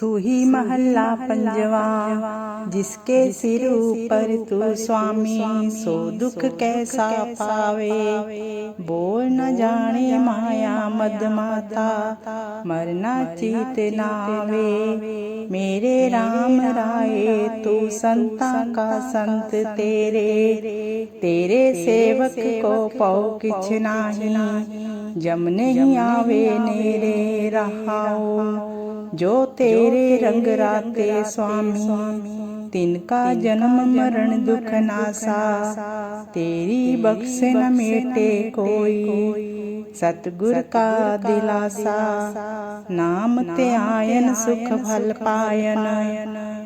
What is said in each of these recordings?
सूही महल्ला पंजवा जिसके सिर ऊपर तू स्वामी सो दुख कैसा पावे? बोल न जाने माया मद माता मरना चीत नावे मेरे राम राये तू संता का संत तेरे। तेरे। सेवक को पौ किछ नाही। जम नहीं आवे नेरे रहाओ। जो ਤੇਰੇ ਰੰਗ ਰਾਤੇ ਸੁਆਮੀ ਤਿਨ ਕਾ ਜਨਮ ਮਰਨ ਦੁਖ ਨਾਸਾ। ਤੇਰੀ ਬਖਸ਼ੇ ਨ ਮੇਟੇ ਕੋਈ। ਸਤਗੁਰ ਕਾ ਦਿਲਾਸਾ। ਨਾਮ ਤੇ ਆਇਨ ਸੁਖ ਫਲ ਪਾਇਨ।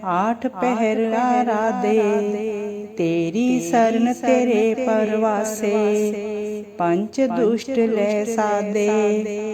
ਆਠ ਪਹਿਰ ਆਰਾਦੇ ਤੇਰੀ ਸਰਨ ਤੇਰੇ ਪਰਵਾਸੇ। ਪੰਜ ਦੁਸ਼ਟ ਲੈ ਸਾਦੇ।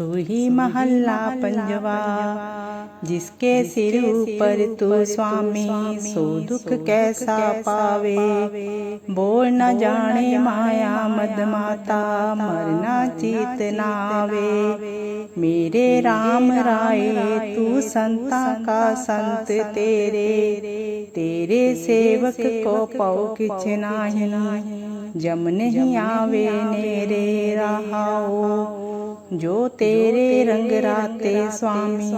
सोही महल्ला पंजवा जिसके सिर ऊपर तू स्वामी सो दुख कैसा पावे? बोल न जाने माया मद माता मरना चीत नावे। मेरे राम राय तू संता का संत तेरे। तेरे। सेवक को पौ किछ नाही। जम नहीं आवे नेरे रहाओ। ਜੋ ਤੇਰੇ ਰੰਗ ਰਾਤੇ ਸੁਆਮੀ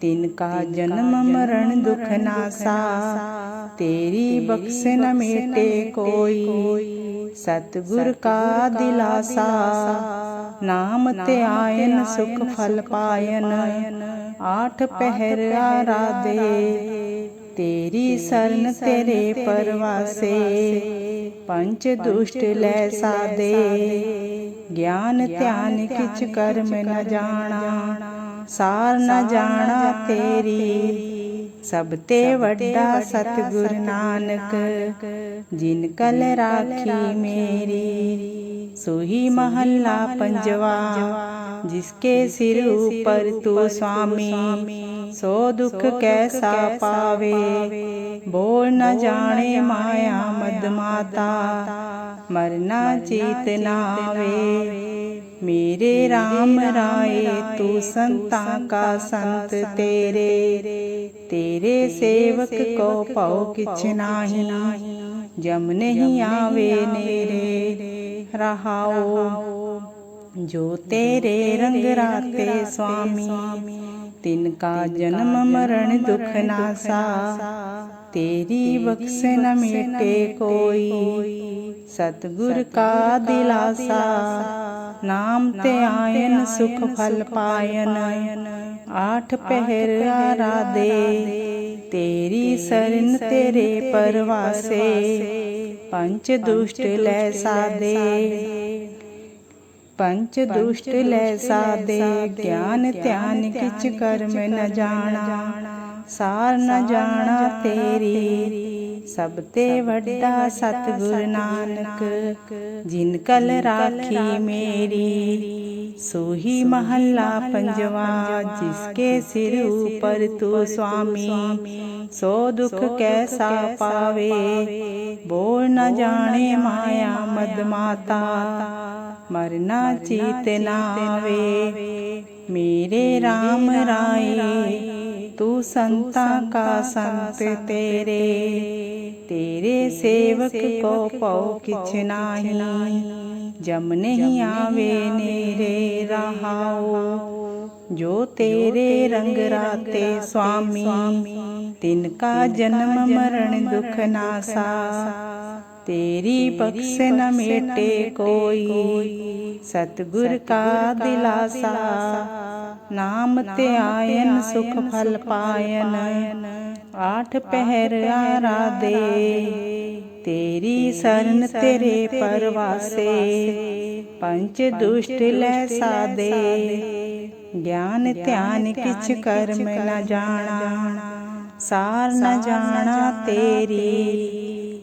ਤਿਨ ਕਾ ਜਨਮ ਮਰਨ ਦੁਖ ਨਾਸਾ। ਤੇਰੀ ਬਖਸ਼ ਨ ਮੇਟੇ ਕੋਈ। ਸਤਗੁਰ ਕਾ ਦਿਲਾਸਾ। ਨਾਮ ਤੇ ਆਇਨ ਸੁਖ ਫਲ ਪਾਇਨ। ਆਠ ਪਹਿਰ ਆਰਾਦੇ ਤੇਰੀ ਸਰਨ ਤੇਰੇ ਪਰਵਾਸੇ ਪੰਚ ਦੁਸ਼ਟ ਲੈ ਸਾਦੇ ਗਿਆਨ ਧਿਆਨ ਕਿਛ ਕਰਮ ਨ ਜਾਣਾ ਸਾਰ ਨ ਜਾਣਾ ਤੇਰੀ। ਸਭ ਤੇ ਵੱਡਾ ਸਤਿਗੁਰ ਨਾਨਕ ਜਿਨ ਕਲ ਰਾਖੀ ਮੇਰੀ। सोही महल्ला पंजवा जिसके सिर ऊपर तू स्वामी सो दुख कैसा पावे बोल न जाने माया मद माता मरना चेतना वे मेरे राम राय तू संता का संत तेरे तेरे सेवक को पाओ किछ नाही जम नहीं आवे नेरे ਰਹਾਓ। ਜੋ ਤੇਰੇ ਰੰਗ ਰਾਤੇ ਸੁਆਮੀ ਤਿਨ ਕਾ ਜਨਮ ਮਰਨ ਦੁਖ ਨਾਸਾ, ਤੇਰੀ ਬਖਸ਼ ਨ ਮਿਟੇ ਕੋਈ। ਸਤਗੁਰ ਕਾ ਦਿਲਾਸਾ, ਨਾਮ ਤੇ ਆਇਨ ਸੁਖ ਫਲ ਪਾਇਨ। ਆਠ ਪਹਿਰ ਆਰਾਦੇ ਤੇਰੀ ਸਰਨ ਤੇਰੇ ਪਰਵਾਸੇ ਪੰਚ ਦੁਸ਼ਟ ਲੈ ਸਾਦੇ। ਪੰਚ ਦੁਸ਼ਟ ਲੈ ਸਾਦੇ। ਗਿਆਨ ਧਿਆਨ ਕਿਛ ਕਰਮ ਨ ਜਾਣਾ। ਸਾਰ ਨ ਜਾਣਾ ਤੇਰੀ। ਸਭ ਤੇ ਵੱਡਾ ਸਤਿਗੁਰ ਨਾਨਕ ਜਿਨ ਕਲ ਰਾਖੀ ਮੇਰੀ ਸੋਹੀ ਮਹੱਲਾ ਪੰਜਵਾ ਜਿਸ ਕੇ ਸਿਰ ਉਪਰ ਤੂੰ ਸੁਆਮੀ ਸੋ ਦੁਖ ਕੈਸਾ ਪਾਵੇ ਬੋਲ ਨ ਜਾਣੇ ਮਾਇਆ ਮਦ ਮਾਤਾ ਮਰਨਾ ਚੀਤ ਨਾ ਆਵੇ ਮੇਰੇ RAM ਰਾਏ ਤੂੰ ਸੰਤਾਂ ਕਾ ਸੰਤ ਤੇਰੇ। ਤੇਰੇ ਸੇਵਕ ਕੋ ਪਉ ਕਿਛ ਨਾਹੀ। ਜਮ ਨਹੀਂ ਆਵੇ ਨੇਰੇ ਰਹਾਓ ਜੋ ਤੇਰੇ ਰੰਗ ਰਾਤੇ ਸੁਆਮੀ, ਤਿਨ ਕਾ ਜਨਮ ਮਰਨ ਦੁਖ ਨਾਸਾ। ਤੇਰੀ ਬਖਸ਼ ਨ ਮੇਟੇ ਕੋਈ। ਸਤਗੁਰ ਕਾ ਦਿਲਾਸਾ। ਨਾਮ ਤੇ ਆਇਨ ਸੁਖ ਫਲ ਪਾਇਨ। ਆਠ ਪਹਿਰ ਆਰਾਦੇ ਤੇਰੀ ਸਰਨ ਤੇਰੇ ਪਰਵਾਸੇ। ਪੰਜ ਦੁਸ਼ਟ ਲੈ ਸਾਦੇ। ਗਿਆਨ ਧਿਆਨ ਕਿਛ ਕਰਮ ਨ ਜਾਣਾ। ਸਾਰ ਨ ਜਾਣਾ ਤੇਰੀ।